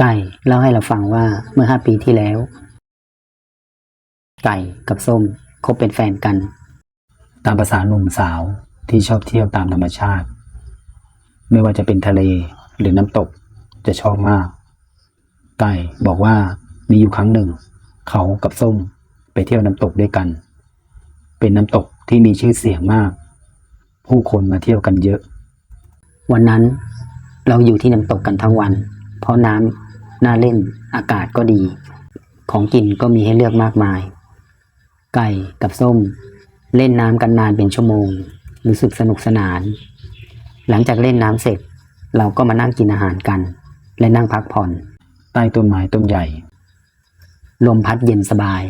ไก่เล่าให้เราฟังว่าเมื่อห้าปีที่แล้ว ไก่กับส้มคบเป็นแฟนกัน ตามภาษาหนุ่มสาวที่ชอบเที่ยวตามธรรมชาติ ไม่ว่าจะเป็นทะเลหรือน้ำตกจะชอบมาก ไก่บอกว่ามีอยู่ครั้งหนึ่ง เขากับส้มไปเที่ยวน้ำตกด้วยกัน เป็นน้ำตกที่มีชื่อเสียงมาก ผู้คนมาเที่ยวกันเยอะ วันนั้นเราอยู่ที่น้ำตกกันทั้งวัน เพราะน้ำ น่าเล่น อากาศก็ดี ของกินก็มีให้เลือกมากมาย ไก่กับส้ม เล่นน้ำกันนานเป็นชั่วโมง รู้สึกสนุกสนาน หลังจากเล่นน้ำเสร็จ เราก็มานั่งกินอาหารกัน และนั่งพักผ่อน ใต้ต้นไม้ต้นใหญ่ ลมพัดเย็นสบาย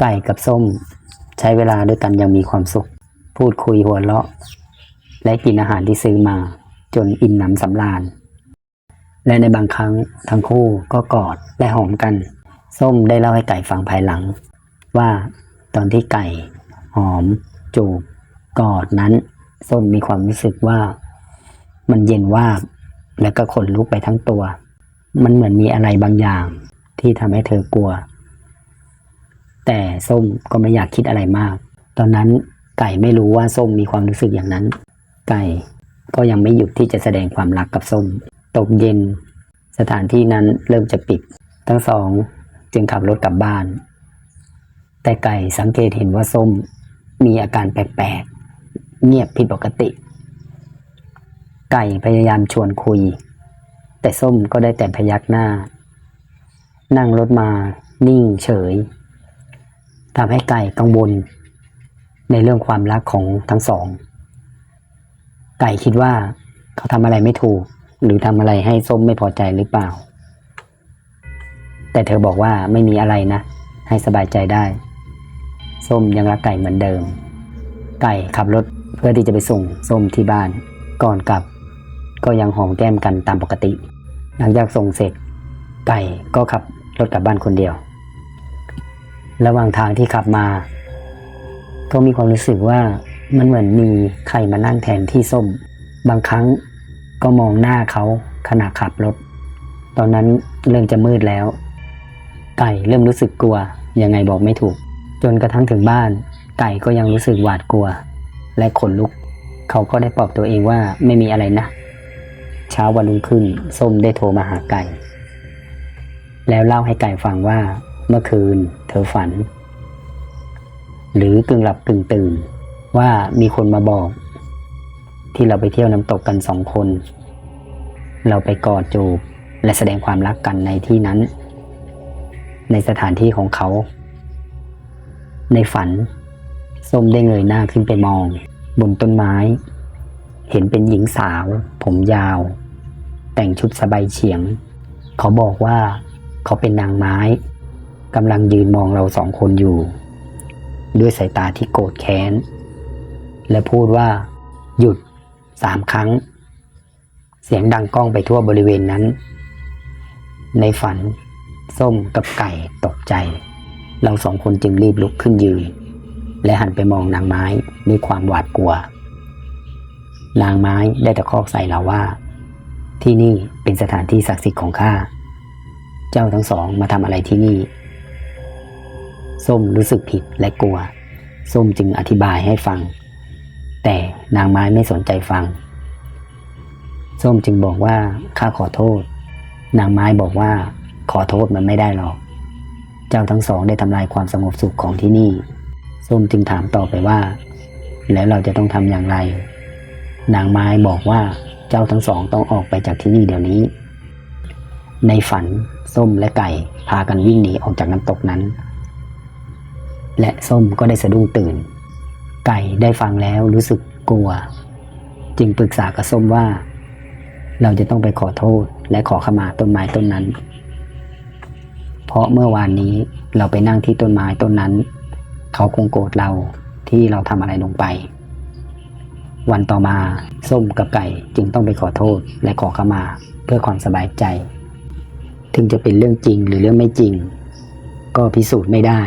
ไก่กับส้ม ใช้เวลาด้วยกันอย่างมีความสุข พูดคุยหัวเราะ และกินอาหารที่ซื้อมา จนอิ่มหนำสำราญ และในบางครั้งทั้งคู่ก็กอดและหอมกัน ส้มได้เล่าให้ไก่ฟังภายหลัง ว่าตอนที่ไก่ หอม จูบกอดนั้น ส้มมีความรู้สึกว่า มันเย็นวาบและก็ขนลุกไปทั้งตัว มันเหมือนมีอะไรบางอย่างที่ทำให้เธอกลัว แต่ส้มก็ไม่อยากคิดอะไรมาก ตอนนั้นไก่ไม่รู้ว่าส้มมีความรู้สึกอย่างนั้น ไก่ก็ยังไม่หยุดที่จะแสดงความรักกับส้ม ตกเย็น สถานที่นั้นเริ่มจะปิด ทั้งสองจึงขับรถกลับบ้าน แต่ไก่สังเกตเห็นว่าส้มมีอาการแปลกๆ เงียบผิดปกติ ไก่พยายามชวนคุย แต่ส้มก็ได้แต่พยักหน้า นั่งรถมานิ่งเฉยทำให้ไก่กังวลในเรื่องความรักของทั้งสอง ไก่คิดว่าเขาทำอะไรไม่ถูก หรือทำอะไรให้ส้มไม่พอใจหรือเปล่า แต่เธอบอกว่าไม่มีอะไรนะ ให้สบายใจได้ ส้มยังรักไก่เหมือนเดิม ไก่ขับรถเพื่อที่จะไปส่งส้มที่บ้าน ก่อนกลับ ก็ยังหอมแก้มกันตามปกติ หลังจากส่งเสร็จ ไก่ก็ขับรถกลับบ้านคนเดียว ระหว่างทางที่ขับมา ก็มีความรู้สึกว่ามันเหมือนมีใครมานั่งแทนที่ส้ม บางครั้ง ก็มองหน้าเขาขณะขับรถ ตอนนั้นเริ่มจะมืดแล้ว ไก่เริ่มรู้สึกกลัว ยังไงบอกไม่ถูก จนกระทั่งถึงบ้าน ไก่ก็ยังรู้สึกหวาดกลัว และขนลุก เขาก็ได้ปลอบตัวเองว่าไม่มีอะไรนะ เช้าวันรุ่งขึ้น ส้มได้โทรมาหาไก่ แล้วเล่าให้ไก่ฟังว่า เมื่อคืน เธอฝัน หรือกึ่งหลับกึ่งตื่น ว่ามีคนมาบอก ที่เราไปเที่ยวน้ำตกกันสองคน เราไปกอดจูบและแสดงความรักกันในที่นั้น ในสถานที่ของเขา ในฝัน ส้มได้เงยหน้าขึ้นไปมอง บนต้นไม้ เห็นเป็นหญิงสาว ผมยาว แต่งชุดสบายเฉียง เขาบอกว่าเขาเป็นนางไม้กำลังยืนมองเราสองคนอยู่ ด้วยสายตาที่โกรธแค้น และพูดว่า หยุด สามครั้ง เสียงดังก้องไปทั่วบริเวณนั้น ในฝัน ส้มกับไก่ตกใจ เราสองคนจึงรีบลุกขึ้นยืน และหันไปมองนางไม้ด้วยความหวาดกลัวนางไม้ได้ตะคอกใส่เราว่า ที่นี่เป็นสถานที่ศักดิ์สิทธิ์ของข้าเจ้าทั้งสองมาทำอะไรที่นี่ ส้มรู้สึกผิดและกลัว ส้มจึงอธิบายให้ฟัง แต่นางไม้ไม่สนใจฟัง ส้มจึงบอกว่าข้าขอโทษ นางไม้บอกว่าขอโทษมันไม่ได้หรอก เจ้าทั้งสองได้ทำลายความสงบสุขของที่นี่ ส้มจึงถามต่อไปว่า แล้วเราจะต้องทำอย่างไร นางไม้บอกว่าเจ้าทั้งสองต้องออกไปจากที่นี่เดี๋ยวนี้ ในฝันส้มและไก่พากันวิ่งหนีออกจากน้ำตกนั้น และส้มก็ได้สะดุ้งตื่น ไก่ได้ฟังแล้วรู้สึกกลัว จึงปรึกษากับส้มว่า เราจะต้องไปขอโทษและขอขมาต้นไม้ต้นนั้น เพราะเมื่อวานนี้เราไปนั่งที่ต้นไม้ต้นนั้น เขาคงโกรธเราที่เราทำอะไรลงไป วันต่อมาส้มกับไก่จึงต้องไปขอโทษและขอขมาเพื่อความสบายใจ ถึงจะเป็นเรื่องจริงหรือเรื่องไม่จริง ก็พิสูจน์ไม่ได้